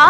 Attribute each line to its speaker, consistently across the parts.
Speaker 1: 가?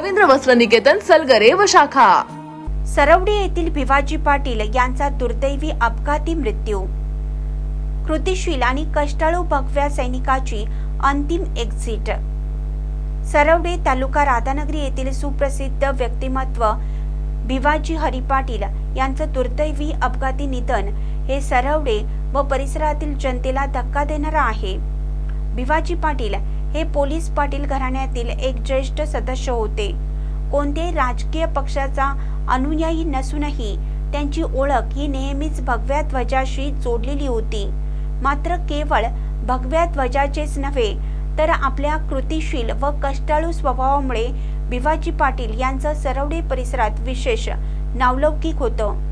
Speaker 1: रवींद्र वस्त्र निकेतन सलगरे व शाखा.
Speaker 2: सरवडी येथील भिवाजी पाटील यांचा दुर्दैवी अपघाती मृत्यू. कृतिशील आणि कष्टाळू भगव्या सैनिकाची अंतिम एक्झिट सरवडे तालुका राधानगरी येथील सुप्रसिद्ध व्यक्तिमत्व भिवाजी हरी पाटील यांचं दुर्दैवी अपघाती निधन हे सरवडे व परिसरातील जनतेला धक्का देणारं आहे. भिवाजी पाटील हे पोलीस पाटील घराण्यातील एक ज्येष्ठ सदस्य होते. कोणत्याही राजकीय पक्षाचा अनुयायी नसूनही त्यांची ओळख ही नेहमीच भगव्या ध्वजाशी जोडलेली होती. मात्र केवळ भगव्या ध्वजाचेच नव्हे तर आपल्या कृतिशील व कष्टाळू स्वभावामुळे भिवाजी पाटील यांचं सरवडे परिसरात विशेष नावलौकिक होतं.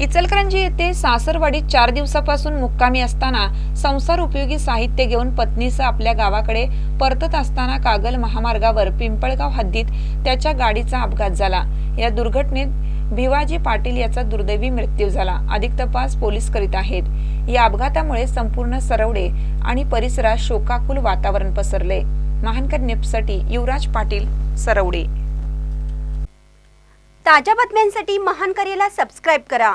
Speaker 3: इचलकरंजी येथे सासरवाडीत चार दिवसापासून मुक्कामी असताना संसार उपयोगी साहित्य घेऊन पत्नीसह आपल्या गावाकडे परतत असताना कागल महामार्गावर पिंपळगाव हद्दीत त्याच्या गाडीचा अपघात झाला. या दुर्घटनेत भिवाजी पाटील याचा दुर्दैवी मृत्यू झाला. अधिक तपास पोलीस करीत आहेत. या अपघातामुळे संपूर्ण सरवडे आणि परिसरात शोकाकुल वातावरण पसरले. महानकर निपसाठी युवराज पाटील सरवडे
Speaker 2: ताज्या बातम्यांसाठी महान करेला सबस्क्राईब करा.